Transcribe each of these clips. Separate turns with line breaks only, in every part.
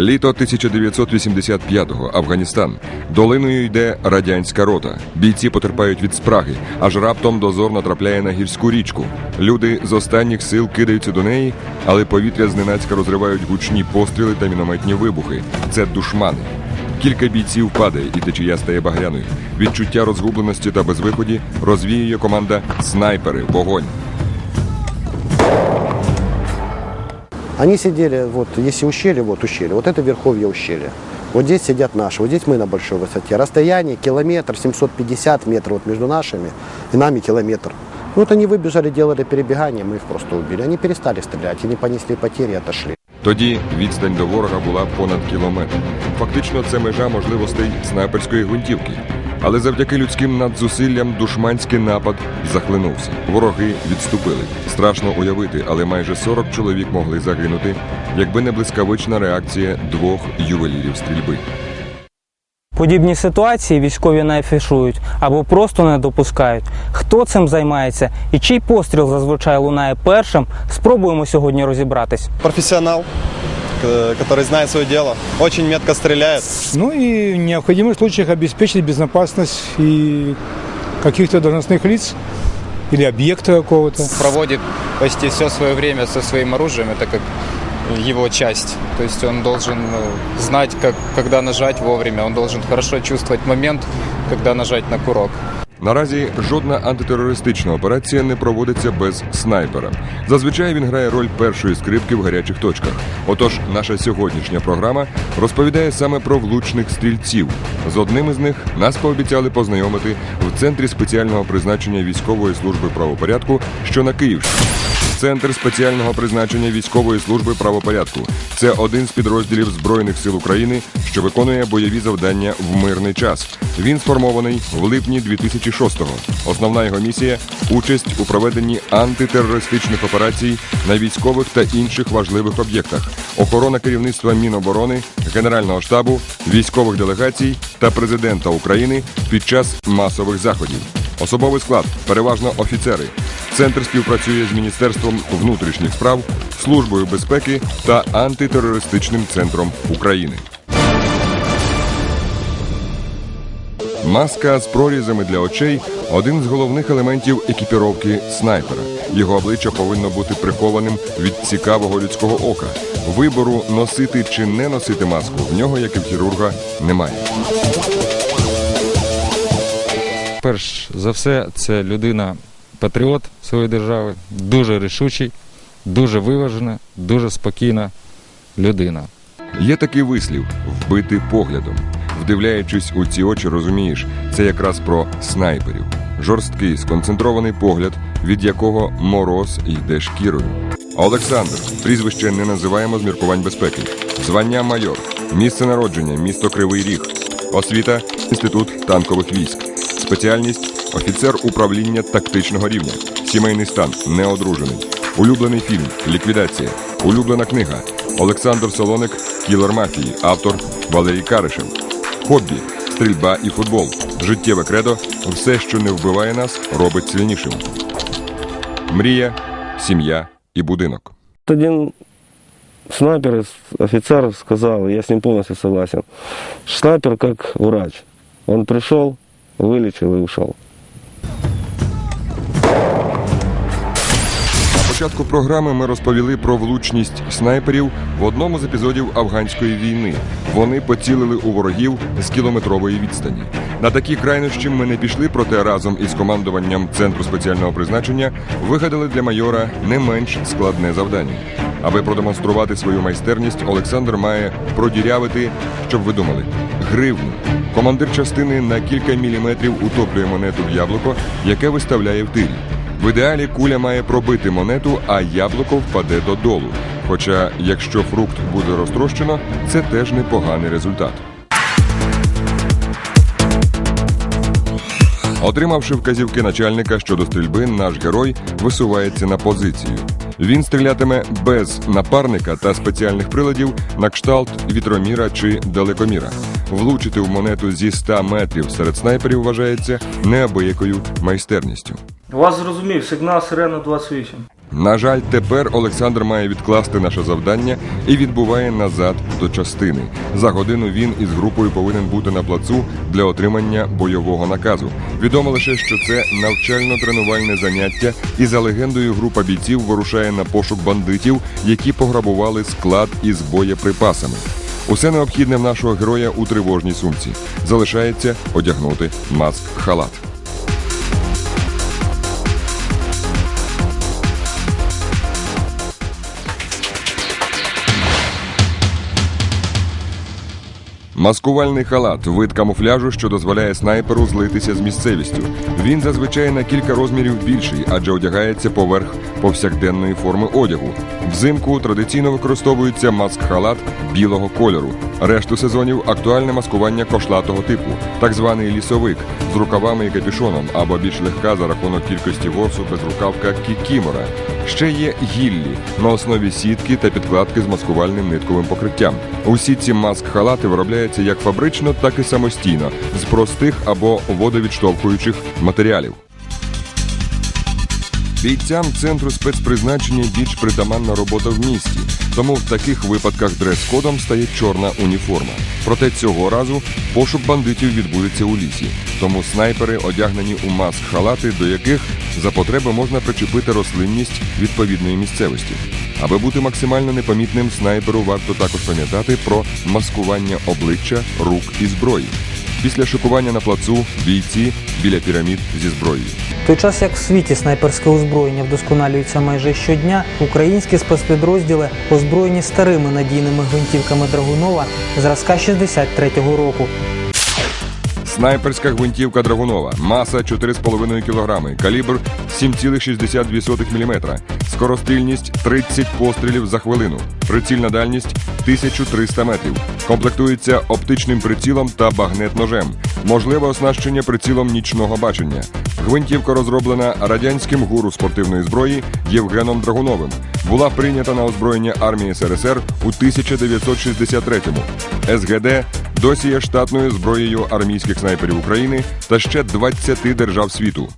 Літо 1985-го. Афганістан. Долиною йде радянська рота. Бійці потерпають від спраги, аж раптом дозор натрапляє на гірську річку. Люди з останніх сил кидаються до неї, але повітря зненацька розривають гучні постріли та мінометні вибухи. Це душмани. Кілька бійців падає, і течія стає багряною. Відчуття розгубленості та безвиході розвіює команда снайпери. Вогонь.
Они сидели, вот, если ущелье, вот ущелье, вот это верховье ущелья. Вот здесь сидят наши, вот здесь мы на большой высоте. Расстояние километр, 750 метров вот между нашими и нами километр. Ну вот они выбежали, делали перебегание, мы их просто убили. Они перестали стрелять, они понесли потери и отошли.
Тоді відстань до ворога була понад кілометр. Фактично, це межа можливостей снайперської гвинтівки. Але завдяки людським надзусиллям душманський напад захлинувся. Вороги відступили. Страшно уявити, але майже 40 чоловік могли загинути, якби не блискавична реакція двох ювелірів стрільби.
Подібні ситуації військові не афішують або просто не допускають. Хто цим займається і чий постріл зазвичай лунає першим, спробуємо сьогодні розібратись.
профессионал, к- который знает свое дело, очень метко стреляет.
Ну и в необходимых случаях обеспечить безопасность и каких-то должностных лиц или объекта какого-то.
проводит почти все свое время со своим оружием, это как его часть. То есть он должен э, знать, как, когда нажать вовремя, он должен хорошо чувствовать момент, когда нажать на курок.
Наразі жодна антитерористична операція не проводиться без снайпера. Зазвичай він грає роль першої скрипки в гарячих точках. Отож, наша сьогоднішня програма розповідає саме про влучних стрільців. З одним із них нас пообіцяли познайомити в центрі спеціального призначення військової служби правопорядку, що на Київщині. Центр спеціального призначення військової служби правопорядку це один з підрозділів Збройних сил України, що виконує бойові завдання в мирний час. Він сформований в липні 2006-го. Основна його місія участь у проведенні антитерористичних операцій на військових та інших важливих об'єктах, охорона керівництва Міноборони, Генерального штабу, військових делегацій та президента України під час масових заходів. Особовий склад переважно офіцери. Центр співпрацює з Міністерством внутрішніх справ, Службою безпеки та антитерористичним центром України. Маска з прорізами для очей один з головних елементів екіпіровки снайпера. Його обличчя повинно бути прихованим від цікавого людського ока. Вибору носити чи не носити маску в нього, як і в хірурга, немає.
Перш за все, це людина патріот своєї держави, дуже рішучий, дуже виважена, дуже спокійна людина.
Є такий вислів вбити поглядом. Вдивляючись у ці очі, розумієш, це якраз про снайперів. Жорсткий, сконцентрований погляд, від якого мороз йде шкірою. Олександр, прізвище не називаємо з міркувань безпеки. Звання майор, місце народження, місто Кривий Ріг, освіта, інститут танкових військ, спеціальність офіцер управління тактичного рівня, сімейний стан, неодружений, улюблений фільм, ліквідація, улюблена книга. Олександр Солоник, кілер мафії, автор Валерій Каришев. Хобі, стрільба і футбол. Життєве кредо. Все, що не вбиває нас, робить сильнішим. Мрія, сім'я і будинок.
Один снайпер, офицер сказал, я с ним полностью согласен, снайпер как врач. Он пришел, вылечил и ушел.
Початку програми ми розповіли про влучність снайперів в одному з епізодів афганської війни. Вони поцілили у ворогів з кілометрової відстані. На такі крайнощі ми не пішли, проте разом із командуванням центру спеціального призначення вигадали для майора не менш складне завдання. Аби продемонструвати свою майстерність, Олександр має продірявити, щоб ви думали, гривню. Командир частини на кілька міліметрів утоплює монету в яблуко, яке виставляє в тирі. В ідеалі куля має пробити монету, а яблуко впаде додолу. Хоча, якщо фрукт буде розтрощено, це теж непоганий результат. Отримавши вказівки начальника щодо стрільби, наш герой висувається на позицію. Він стрілятиме без напарника та спеціальних приладів на кшталт вітроміра чи далекоміра. Влучити в монету зі 100 метрів серед снайперів вважається неабиякою майстерністю.
Вас зрозумів, сигнал сирена 28.
На жаль, тепер Олександр має відкласти наше завдання і відбуває назад до частини. За годину він із групою повинен бути на плацу для отримання бойового наказу. Відомо лише, що це навчально-тренувальне заняття, і за легендою група бійців вирушає на пошук бандитів, які пограбували склад із боєприпасами. Усе необхідне в нашого героя у тривожній сумці. Залишається одягнути маск-халат. Маскувальний халат вид камуфляжу, що дозволяє снайперу злитися з місцевістю. Він зазвичай на кілька розмірів більший, адже одягається поверх повсякденної форми одягу. Взимку традиційно використовується маск-халат білого кольору. Решту сезонів актуальне маскування кошлатого типу, так званий лісовик з рукавами і капюшоном, або більш легка за рахунок кількості ворсу безрукавка кікімора. Ще є гіллі на основі сітки та підкладки з маскувальним нитковим покриттям. Усі ці маск-халати виробляються як фабрично, так і самостійно з простих або водовідштовхуючих матеріалів. Бійцям центру спецпризначення більш притаманна робота в місті, тому в таких випадках дрес-кодом стає чорна уніформа. Проте цього разу пошук бандитів відбудеться у лісі. Тому снайпери одягнені у маск-халати, до яких за потреби можна причепити рослинність відповідної місцевості. Аби бути максимально непомітним, снайперу варто також пам'ятати про маскування обличчя, рук і зброї. Після шикування на плацу бійці біля пірамід зі зброєю.
Той час, як в світі снайперське озброєння вдосконалюється майже щодня, українські спецпідрозділи озброєні старими надійними гвинтівками Драгунова зразка 63-го року.
Снайперська гвинтівка Драгунова, маса 4,5 кг, калібр 7,62 мм, скорострільність 30 пострілів за хвилину, прицільна дальність 1300 метрів. Комплектується оптичним прицілом та багнет-ножем. Можливе оснащення прицілом нічного бачення. Гвинтівка розроблена радянським гуру спортивної зброї Євгеном Драгуновим. Була прийнята на озброєння армії СРСР у 1963-му. СГД досі є штатною зброєю армійських снайперів України та ще 20 держав світу.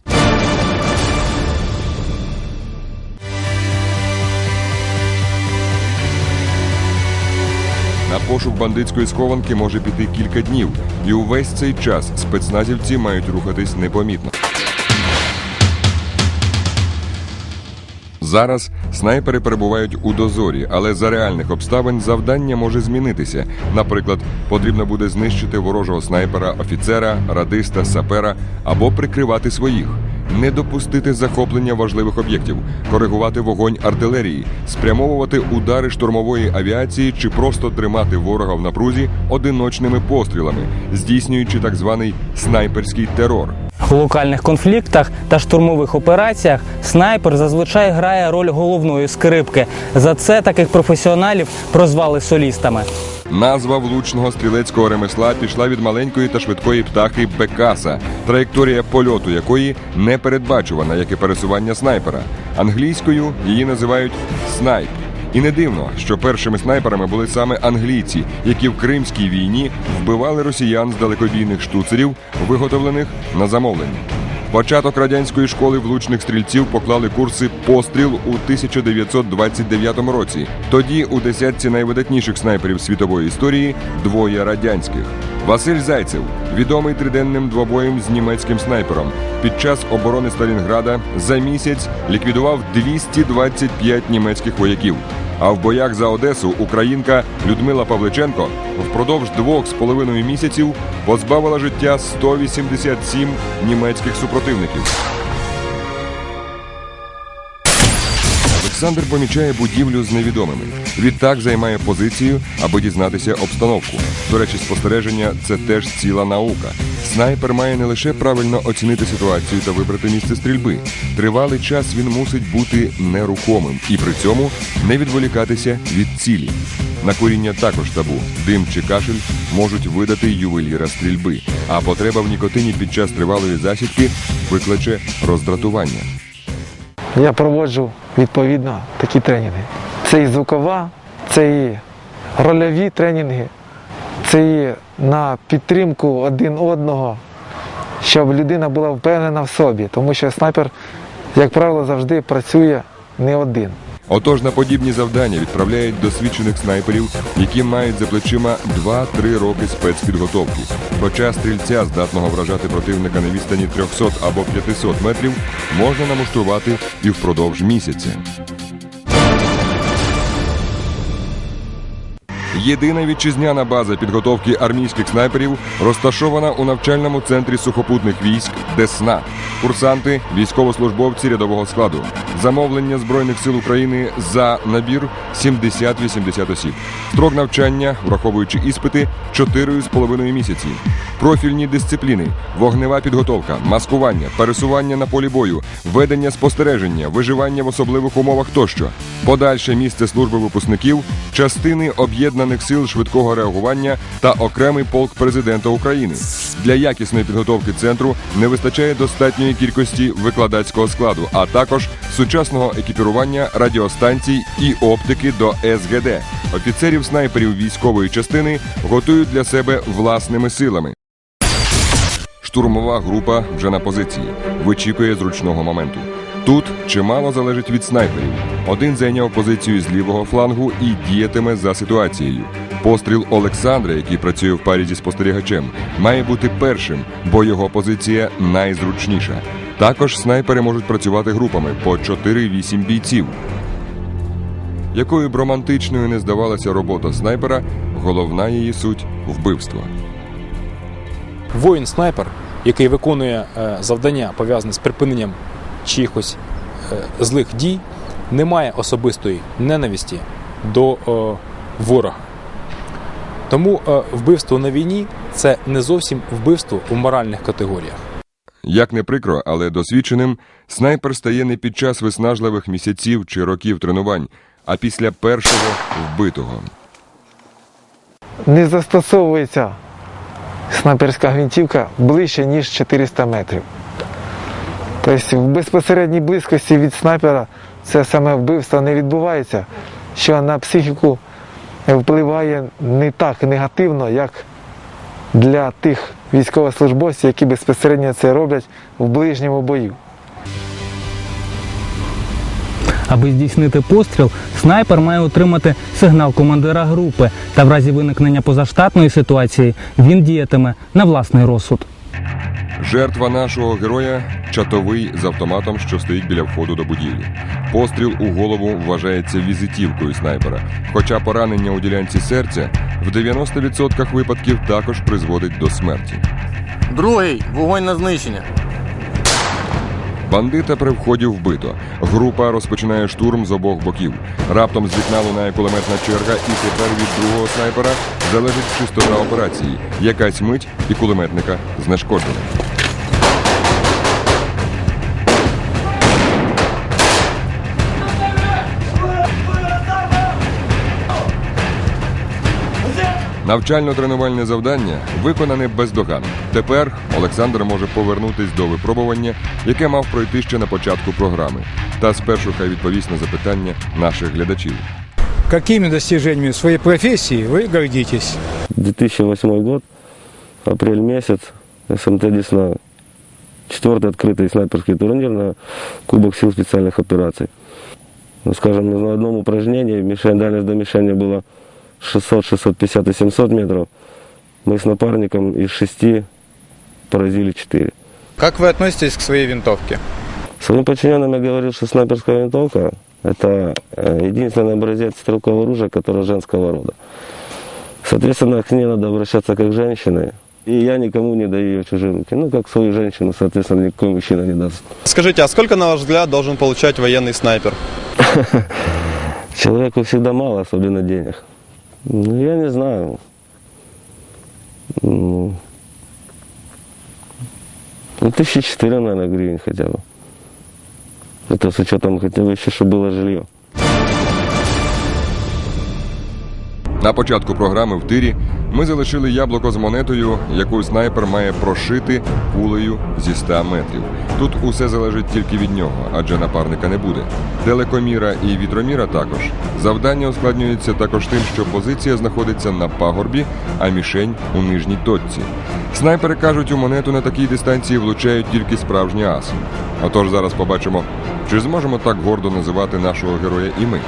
На пошук бандитської схованки може піти кілька днів, і увесь цей час спецназівці мають рухатись непомітно. Зараз снайпери перебувають у дозорі, але за реальних обставин завдання може змінитися. Наприклад, потрібно буде знищити ворожого снайпера, офіцера, радиста, сапера або прикривати своїх. Не допустити захоплення важливих об'єктів, коригувати вогонь артилерії, спрямовувати удари штурмової авіації чи просто тримати ворога в напрузі одиночними пострілами, здійснюючи так званий снайперський терор.
У локальних конфліктах та штурмових операціях снайпер зазвичай грає роль головної скрипки. За це таких професіоналів прозвали солістами.
Назва влучного стрілецького ремесла пішла від маленької та швидкої птахи Бекаса, траєкторія польоту якої не передбачувана, як і пересування снайпера. Англійською її називають снайп. І не дивно, що першими снайперами були саме англійці, які в Кримській війні вбивали росіян з далекобійних штуцерів, виготовлених на замовлення. Початок радянської школи влучних стрільців поклали курси постріл у 1929 році. Тоді у десятці найвидатніших снайперів світової історії двоє радянських. Василь Зайцев, відомий триденним двобоєм з німецьким снайпером, під час оборони Сталінграда за місяць ліквідував 225 німецьких вояків. А в боях за Одесу українка Людмила Павличенко впродовж двох з половиною місяців позбавила життя 187 німецьких супротивників. Олександр помічає будівлю з невідомими. Відтак займає позицію, аби дізнатися обстановку. До речі, спостереження це теж ціла наука. Снайпер має не лише правильно оцінити ситуацію та вибрати місце стрільби. Тривалий час він мусить бути нерухомим і при цьому не відволікатися від цілі. На куріння також табу. Дим чи кашель можуть видати ювеліра стрільби, а потреба в нікотині під час тривалої засідки викличе роздратування.
Я проводжу відповідно такі тренінги. Це і звукова, це і рольові тренінги, це і на підтримку один одного, щоб людина була впевнена в собі. Тому що снайпер, як правило, завжди працює не один.
Отож на подібні завдання відправляють досвідчених снайперів, які мають за плечима 2-3 роки спецпідготовки. Хоча стрільця, здатного вражати противника на відстані 300 або 500 метрів, можна намуштрувати і впродовж місяця. Єдина вітчизняна база підготовки армійських снайперів розташована у навчальному центрі сухопутних військ Десна. Курсанти, військовослужбовці рядового складу. Замовлення Збройних сил України за набір 70-80 осіб. Строк навчання, враховуючи іспити, 4,5 місяці. Профільні дисципліни, вогнева підготовка, маскування, пересування на полі бою, ведення спостереження, виживання в особливих умовах тощо. Подальше місце служби випускників, частини об'єднаних сил швидкого реагування та окремий полк президента України. Для якісної підготовки центру не вистачає достатньої кількості викладацького складу, а також сучасного екіпірування радіостанцій і оптики до СГД. Офіцерів снайперів військової частини готують для себе власними силами. Штурмова група вже на позиції. Вичікує зручного моменту. Тут чимало залежить від снайперів. Один зайняв позицію з лівого флангу і діятиме за ситуацією. Постріл Олександра, який працює в парі зі спостерігачем, має бути першим, бо його позиція найзручніша. Також снайпери можуть працювати групами по 4-8 бійців. Якою б романтичною не здавалася робота снайпера, головна її суть вбивство.
Воїн-снайпер, який виконує е, завдання пов'язане з припиненням чихось е, злих дій, не має особистої ненависті до е, ворога. Тому е, вбивство на війні це не зовсім вбивство у моральних категоріях.
Як не прикро, але досвідченим снайпер стає не під час виснажливих місяців чи років тренувань, а після першого вбитого.
Не застосовується снайперська гвинтівка ближче, ніж 400 метрів. Тобто в безпосередній близькості від снайпера це саме вбивство не відбувається, що на психіку впливає не так негативно, як для тих військовослужбовців, які безпосередньо це роблять в ближньому бою.
Аби здійснити постріл, снайпер має отримати сигнал командира групи, та в разі виникнення позаштатної ситуації він діятиме на власний розсуд.
Жертва нашого героя чатовий з автоматом, що стоїть біля входу до будівлі. Постріл у голову вважається візитівкою снайпера, хоча поранення у ділянці серця в 90% випадків також призводить до смерті.
Другий вогонь на знищення.
Бандита при вході вбито. Група розпочинає штурм з обох боків. Раптом з вікна лунає кулеметна черга, і тепер від другого снайпера залежить чистота операції. Якась мить і кулеметника знешкоджено. Навчально-тренувальне завдання виконане бездоганно. Тепер Олександр може повернутись до випробування, яке мав пройти ще на початку програми. Та спершу хай відповість на запитання наших глядачів.
Какими достижениями в своей профессии вы гордитесь?
2008 год, апрель месяц, СМТ Десна. Четвертый открытый снайперский турнир на Кубок сил специальных операций. Ну, скажем, на одном упражнении мишень, дальность до мишени была 600, 650 и 700 метров. Мы с напарником из шести поразили 4.
Как вы относитесь к своей винтовке?
Своим подчиненным я говорил, что снайперская винтовка – это э, единственный образец стрелкового оружия, которое женского рода. Соответственно, к ней надо обращаться как к женщине. И я никому не даю ее в чужие руки. Ну, как свою женщину, соответственно, никакой мужчина не даст.
Скажите, а сколько, на ваш взгляд, должен получать военный снайпер?
Человеку всегда мало, особенно денег. Ну, я не знаю. Ну, ну, тысячи четыре, наверное, гривен хотя бы. Это с учетом хотя бы еще, чтобы было жилье.
На початку програми в тирі ми залишили яблуко з монетою, яку снайпер має прошити кулею зі 100 метрів. Тут усе залежить тільки від нього, адже напарника не буде. Телекоміра і вітроміра також. Завдання ускладнюється також тим, що позиція знаходиться на пагорбі, а мішень у нижній точці. Снайпери кажуть, у монету на такій дистанції влучають тільки справжні аси. Отож зараз побачимо, Чи зможемо так гордо називати нашого героя і ми?